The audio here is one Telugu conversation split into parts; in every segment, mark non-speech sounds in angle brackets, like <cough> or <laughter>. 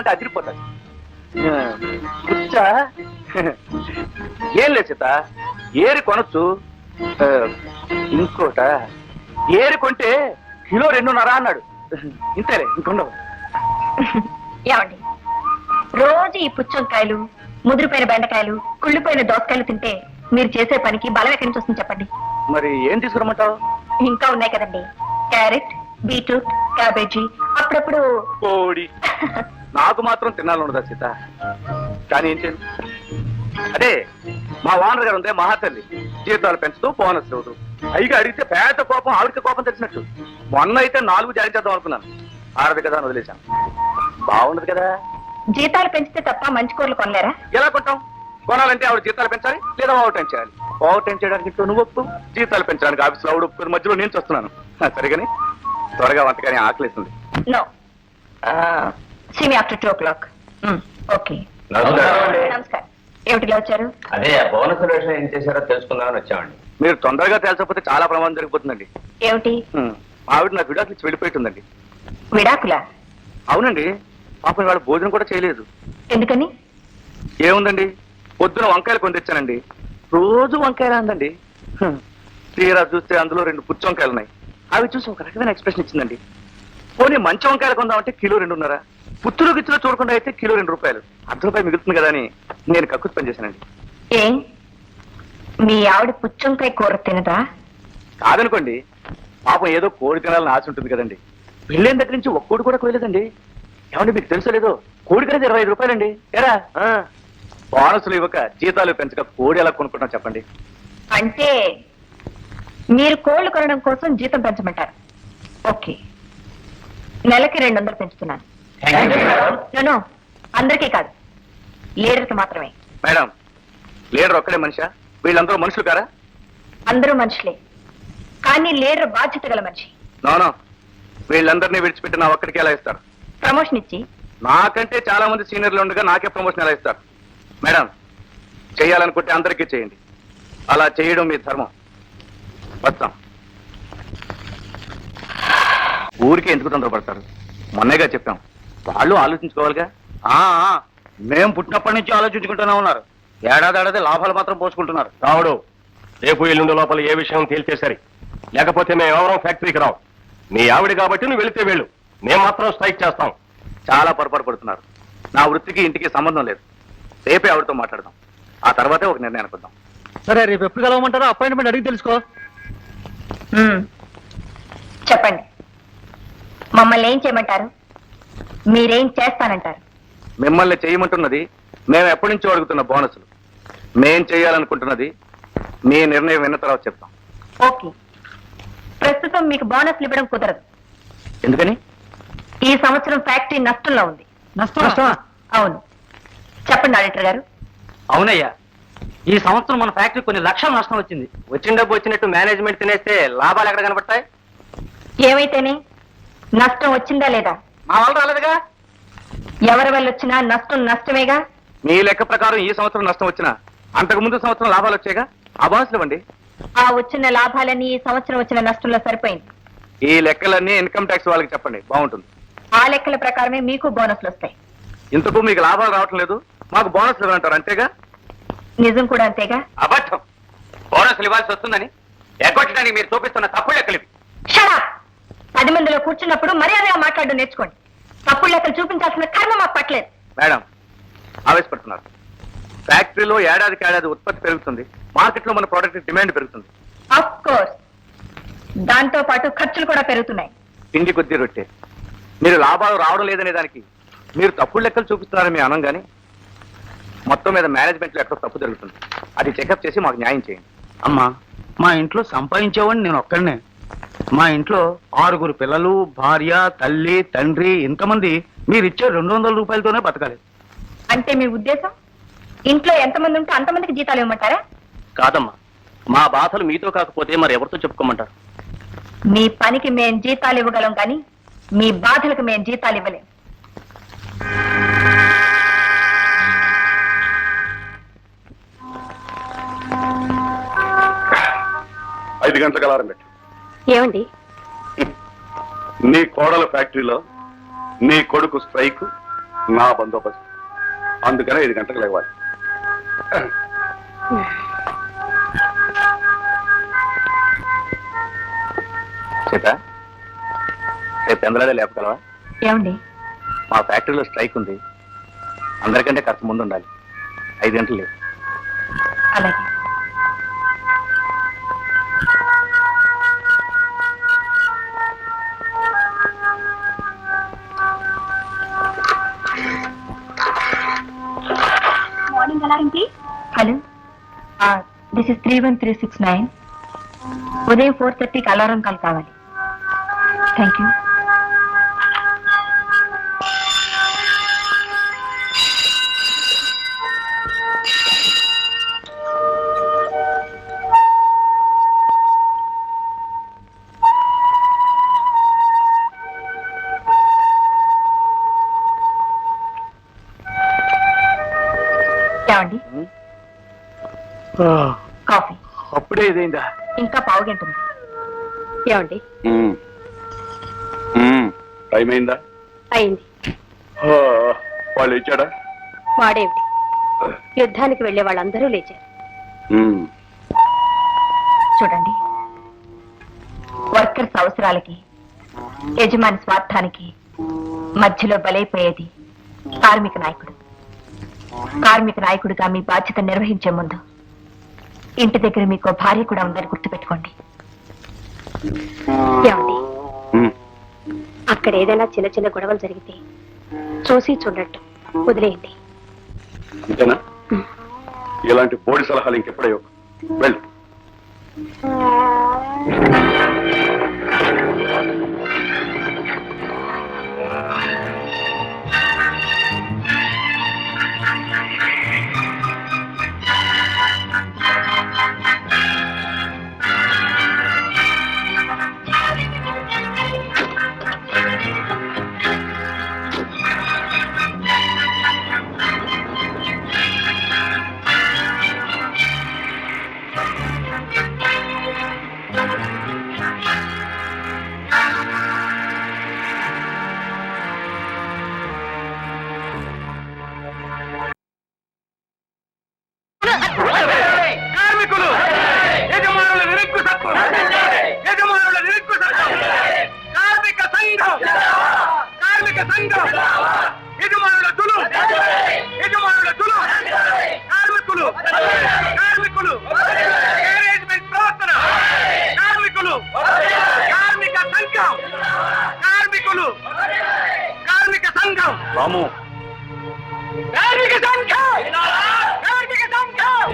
ఉంటే అదిరిపోతుంది. ఏం లేదు సీత ఏరి కొనొచ్చు. ఇంకోట ఏరి కొంటే కిలో రెండున్నర అన్నాడు. ఇంతేలే ఇంకొండవు ఏమండి? రోజు ఈ పుచ్చంకాయలు ముదిరిపోయిన బెండకాయలు కుళ్ళిపోయిన దోసకాయలు తింటే మీరు చేసే పనికి బలం ఎక్కడి నుంచి వస్తుంది చెప్పండి? మరి ఏం తీసుకురమ్మంటావు? ఇంకా ఉన్నాయి కదండి. క్యారెట్ బీట్రూట్ క్యాబేజీ అప్పుడప్పుడు కోడి. <laughs> నాకు మాత్రం తినాలన్నదా సీత? కానీ ఏం చేయను అదే మా ఓనర్ గారు ఉందే మహాతల్లి జీతాలు పెంచుతూ బోనస్ ఇవ్వదు పైగా అడిగితే పేద కోపం ఆవిడకి కోపం తెలిసినట్టు. మొన్న అయితే నాలుగు జారీ చేద్దాం అనుకున్నాను. ఆడదు కదా అని వదిలేశాను బాగుండదు కదా? జీతాలు పెంచితే తప్ప మంచి కూరలు కొనలేరా? ఎలా కొంటాం? కొనాలంటే ఆవిడ జీతాలు పెంచాలి లేదా ఓవర్ టైం చేయాలి? ఓవర్ టైం చేయడానికి ఇంట్లో నువ్వు ఒప్పు. జీతాలు పెంచడానికి ఆఫీస్లో ఆవిడ ఒప్పుకుని మధ్యలో నేను చూస్తున్నాను. సరిగాని త్వరగా వంటకాని ఆకలిస్తుంది నో సిమి after two o'clock okay నమస్కారం. ఏమిటిలా వచ్చారు? అదే ఆ బోనస్ విషయం ఏం చేశారో తెలుసుకుందామని వచ్చామండి. మీరు తొందరగా తేల్చకపోతే చాలా ప్రమాదం జరిగిపోతుందండి. ఏమిటి. ఆవిడ నాకు విడాకులు ఇచ్చి వెళ్ళిపోతుందండి విడాకులా? అవునండి. పాపం వాళ్ళ భోజనం కూడా చేయలేదు. ఎందుకని? ఏముందండి? పొద్దున వంకాయలు కొని తెచ్చానండి రోజు వంకాయలు అందండి. తీరా చూస్తే అందులో రెండు పుచ్చి వంకాయలు ఉన్నాయి అవి చూసి ఒక రకమైన ఎక్స్ప్రెషన్ ఇచ్చిందండి. పోనీ మంచి వంకాయలు కొందామంటే కిలో రెండున్నర? పుత్తులు గిచ్చులో చూడకుండా అయితే కిలో రెండు రూపాయలు. అర్ధ రూపాయలు మిగులుతుంది కదా అని నేను కక్కుతు పని చేశానండి. ఏం? మీ ఆవిడ పుచ్చంకాయ కూర తినదా? కాదనుకోండి పాపం ఏదో కోడి తినాలని ఆశ ఉంటుంది కదండి. పెళ్ళైన దగ్గర నుంచి ఒక్క కోడి కూడా కోయలేదండి. ఏమండి మీకు తెలుసో లేదో? కోడి కనేది ఇరవై ఐదు రూపాయలండి. ఎరా? బోనసులు ఇవ్వక జీతాలు పెంచక కోడి ఎలా కొనుక్కుంటాం చెప్పండి. అంటే మీరు కోళ్ళు కొనడం కోసం జీతం పెంచమంటారు. ఓకే. నెలకి రెండు వందలు పెంచుతున్నాను. నో అందరికీ కాదు. లీడర్కి మాత్రమే. మేడం లీడర్ ఒక్కడే మనిషా? వీళ్ళందరూ మనుషులు కారా? అందరూ మనుషులే. కానీ లీడర్ బాధ్యత గల మనిషి. నోనో వీళ్ళందరినీ విడిచిపెట్టి నా ఒక్కడికి ఎలా ఇస్తారు? ప్రమోషన్ ఇచ్చి. నాకంటే చాలా మంది సీనియర్లు ఉండగా నాకే ప్రమోషన్ ఎలా ఇస్తారు? మేడం చేయాలనుకుంటే అందరికీ చేయండి. అలా చేయడం మీ ధర్మం. వస్తాం. ఊరికే ఎందుకు తొందరపడతారు? మొన్నేగా చెప్పాం. వాళ్ళు ఆలోచించుకోవాలిగా? ఆ ఆ, మేం పుట్టినప్పటి నుంచి ఆలోచించుకుంటూనే ఉన్నారు. ఏడాది ఏడాది లాభాలు మాత్రం పోసుకుంటున్నారు. రావుడు రేపు ఎల్లుండి లోపల ఏ విషయం తేల్చే సరి. లేకపోతే మేము ఎవరం ఫ్యాక్టరీకి రావు నీ ఆవిడ కాబట్టి నువ్వు వెళితే వెళ్ళు. మేము మాత్రం స్ట్రైక్ చేస్తాం. చాలా పొరపాటు పడుతున్నారు. నా వృత్తికి ఇంటికి సంబంధం లేదు. రేపే ఆవిడతో మాట్లాడదాం. ఆ తర్వాతే ఒక నిర్ణయానికి వద్దాం సరే రేపు ఎప్పుడు కలవమంటారో అపాయింట్మెంట్ అడిగి తెలుసుకో. మ్మ్. చెప్పండి. మమ్మల్ని ఏం చేయమంటారు? మీరేం చేస్తానంటారు? మిమ్మల్ని చేయమంటున్నది మేము ఎప్పటి నుంచో అడుగుతున్న బోనసులు. మేం చేయాలనుకుంటున్నది మీ నిర్ణయం విన్న తర్వాత చెప్తాం. ఓకే. ప్రస్తుతం మీకు బోనస్లు ఇవ్వడం కుదరదు. ఎందుకని? ఈ సంవత్సరం ఫ్యాక్టరీ నష్టంలో ఉంది. నష్టమా? అవును. చెప్పండి ఆడిటర్ గారు. అవునయ్యా. ఈ సంవత్సరం మన ఫ్యాక్టరీ కొన్ని లక్షల నష్టం వచ్చింది. వచ్చిన డబ్బు వచ్చినట్టు మేనేజ్మెంట్ తినేస్తే లాభాలు ఎక్కడ కనబడతాయి? ఏమైతేనే? నష్టం వచ్చిందా లేదా? మా వాళ్ళు రాలేదుగా? ఎవరి వల్ల వచ్చినా నష్టం నష్టమేగా? మీ లెక్క ప్రకారం ఈ సంవత్సరం నష్టం వచ్చినా అంతకు ముందు సంవత్సరం లాభాలు వచ్చాయిగా ఆ బోనసులు ఇవ్వండి ఆ వచ్చిన లాభాలన్నీ ఈ సంవత్సరం వచ్చిన నష్టంలో సరిపోయింది. ఈ లెక్కలన్నీ ఇన్కమ్ ట్యాక్స్ వాళ్ళకి చెప్పండి బాగుంటుంది. ఆ లెక్కల ప్రకారమే మీకు బోనస్లు వస్తాయి. ఇంతకు మీకు లాభాలు రావటం లేదు మాకు బోనస్లు ఇవ్వనంటారు అంతేగా? నిజం కూడా అంతేగా? అబద్ధం. బోనస్లు ఇవ్వాల్సి వస్తుందని ఎగ్గొట్టడానికి మీరు చూపిస్తున్న తప్పుడు లెక్కలు ఇవి. షడా పది మందిలో కూర్చున్నప్పుడు మర్యాదగా మాట్లాడడం నేర్చుకోండి. తప్పుడు లెక్కలు చూపించాల్సిన కర్మ మాకు పట్టలేదు. మేడం ఆవేశపడుతున్నారు. ఫ్యాక్టరీలో ఏడాదికి ఏడాది ఉత్పత్తి పెరుగుతుంది. మార్కెట్లో మన ప్రోడక్ట్ డిమాండ్ పెరుగుతుంది. ఆఫ్ కోర్స్ దాంతో పాటు ఖర్చులు కూడా పెరుగుతున్నాయి. పిండి కొద్ది రొట్టె. మీరు లాభాలు రావడం లేదనే దానికి మీరు తప్పుడు లెక్కలు చూపిస్తున్నారని మీ అనం కానీ మొత్తం మీద మేనేజ్మెంట్లో ఎక్కడో తప్పు జరుగుతుంది. అది చెకప్ చేసి మాకు న్యాయం చేయండి. అమ్మా మా ఇంట్లో సంపాదించేవాడిని నేను ఒక్కడనే. మా ఇంట్లో ఆరుగురు పిల్లలు భార్య తల్లి తండ్రి ఇంతమంది మీరు ఇచ్చే రెండు వందల రూపాయలతోనే బతకాలి. అంటే మీ ఉద్దేశం? ఇంట్లో ఎంతమంది ఉంటే అంతమందికి జీతాలు ఇవ్వమంటారా? కాదమ్మా. మా బాధలు మీతో కాకపోతే మరి ఎవరితో చెప్పుకోమంటారు? మీ పనికి మేం జీతాలు ఇవ్వగలం కానీ మీ బాధలకు మేం జీతాలు ఇవ్వలేం. ఐదు గంటలకు అలారం పెట్టు. ఏమండి? నీ కోడల ఫ్యాక్టరీలో నీ కొడుకు స్ట్రైక్ నా బందోబస్తు. అందుకనే ఐదు గంటలకు లేవాలి. సీత రేపు ఎందలాడే లేపగలవా? ఏమండి? మా ఫ్యాక్టరీలో స్ట్రైక్ ఉంది. అందరికంటే కాస్త ముందు ఉండాలి ఐదు గంటలు లేవు. అలాగే. Hello. This is three one three six nine ఉదయం ఫోర్ థర్టీకి అలారం కాల్ కావాలి. థ్యాంక్ యూ ఏమండి? కాఫీ. అప్పుడే ఇదేందా? ఇంకా పావు గంట ఉంది. ఏమండి. టైం అయిందా అయింది ఆ, వాళ్ళు ఇచ్చాడా? వాడేమిటి? యుద్ధానికి వెళ్ళే వాళ్ళందరూ లేచారు. చూడండి. వర్కర్స్ అవసరాలకి యజమాని స్వార్థానికి మధ్యలో బలైపోయేది కార్మిక నాయకుడు. కార్మిక నాయకుడిగా మీ బాధ్యత నిర్వహించే ముందు ఇంటి దగ్గర మీకు భార్య కూడా ఉందని గుర్తుపెట్టుకోండి. ఏమండి. అక్కడ ఏదైనా చిన్న చిన్న గొడవలు జరిగితే చూసి చూడట్టు వదిలేయండి. అంతేనా? ఇలాంటి పోడి సలహాలు ఇంకెప్పుడే వెళ్ళు. కార్మిక సంఘం యజమానుల తులు. యజమానుల తులు. కార్మికులు. కార్మికులు. మేనేజ్మెంట్ ప్రవర్తన. కార్మికులు. కార్మిక సంఘం. కార్మికులు. కార్మిక సంఘం. రాము. కార్మిక సంఘం. కార్మిక సంఘం.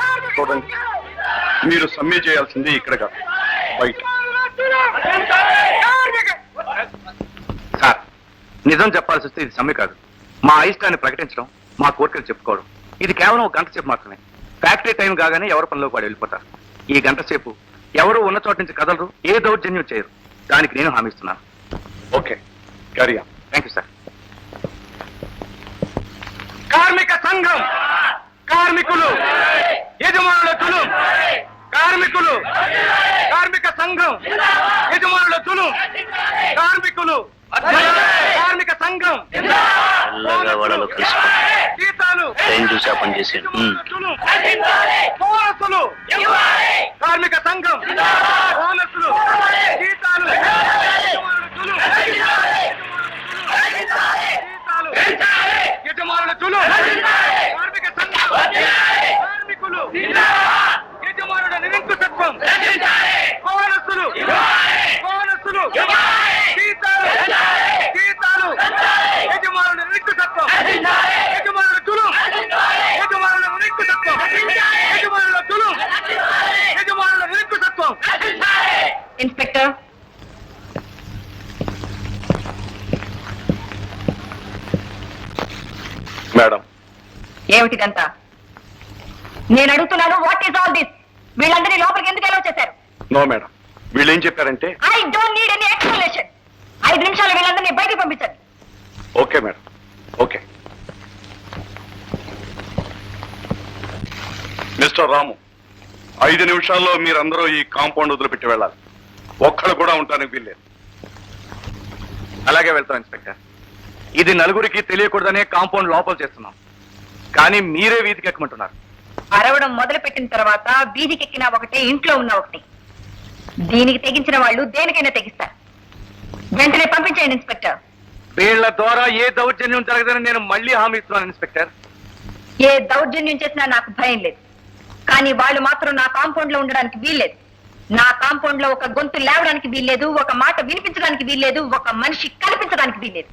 కార్మికులు. చూడండి. మీరు సమ్మె చేయాల్సింది ఇక్కడ కాదు. బయట. నిజం చెప్పాల్సి వస్తే ఇది సమ్మె కాదు. మా అయిష్టాన్ని ప్రకటించడం మా కోరికలు చెప్పుకోవడం. ఇది కేవలం ఒక గంట సేపు మాత్రమే. ఫ్యాక్టరీ టైం కాగానే ఎవరి పనిలోకి వాడు వెళ్ళిపోతారు. ఈ గంట సేపు ఎవరు ఉన్న చోట నుంచి కదలరు ఏ దౌర్జన్యం చేయరు. దానికి నేను హామీ ఇస్తున్నాను. ఓకే. క్యారియా థ్యాంక్ యూ సార్ కార్మిక సంఘం కార్మికులు యజమానుల కార్మికులు కార్మిక సంఘం యజమానుల కార్మికులు. కార్మిక సంఘం! మెల్లగా వాళ్ళలో కలుసుకో. ఉమ్. తులు. బోనసులు కార్మిక సంఘం బోనసులు జీతాలు యజమానుల తులు. జీతాలు యజమానుల తులు కార్మిక సంఘం కార్మికులు యజమానుల నిరంకుశత్వం బోనసులు బోనసులు జీతాలు జీతాలు యజమానుల నిరంకుశత్వం యజమానుల తులు యజమానుల నిరంకుశత్వం యజమానుల తులు యజమానుల నిరంకుశత్వం ఇన్స్పెక్టర్ మేడం ఏమిటిదంతా? నేను అడుగుతున్నాను వాట్ ఈస్ ఆల్ దిస్ వీళ్ళందరినీ లోపలికి ఎందుకు ఎలా చేశారు? నో మేడం వీళ్ళు ఏం చెప్పారంటే I don't need any explanation ఐదు నిమిషాలు వీళ్ళందరినీ బయటికి పంపించండి. Okay madam okay mister Ramu ఐదు నిమిషాల్లో మీరందరూ ఈ కాంపౌండ్ వదిలిపెట్టి వెళ్ళాలి. ఒక్కడు కూడా ఉండడానికి వీల్లేదు. అలాగే వెళ్తాం ఇన్స్పెక్టర్. ఇది నలుగురికి తెలియకూడదనే కాంపౌండ్ లోపల చేస్తున్నాం. కానీ మీరే వీధికి ఎక్కమంటున్నారు. అరవడం మొదలు పెట్టిన తర్వాత వీధికెక్కిన ఒకటే ఇంట్లో ఉన్న ఒకటి. దీనికి తెగించిన వాళ్ళు దేనికైనా తెగిస్తారు. వెంటనే పంపించేయండి ఇన్స్పెక్టర్. వీళ్ళ ద్వారా ఏ దౌర్జన్యం జరగదని నేను మళ్ళీ హామీ ఇస్తున్నాను ఇన్స్పెక్టర్. ఏ దౌర్జన్యం చేసినా నాకు భయం లేదు. కానీ వాళ్ళు మాత్రం నా కాంపౌండ్లో ఉండడానికి వీల్లేదు. నా కాంపౌండ్లో ఒక గొంతు లేవడానికి వీల్లేదు ఒక మాట వినిపించడానికి వీల్లేదు ఒక మనిషి కనిపించడానికి వీల్లేదు.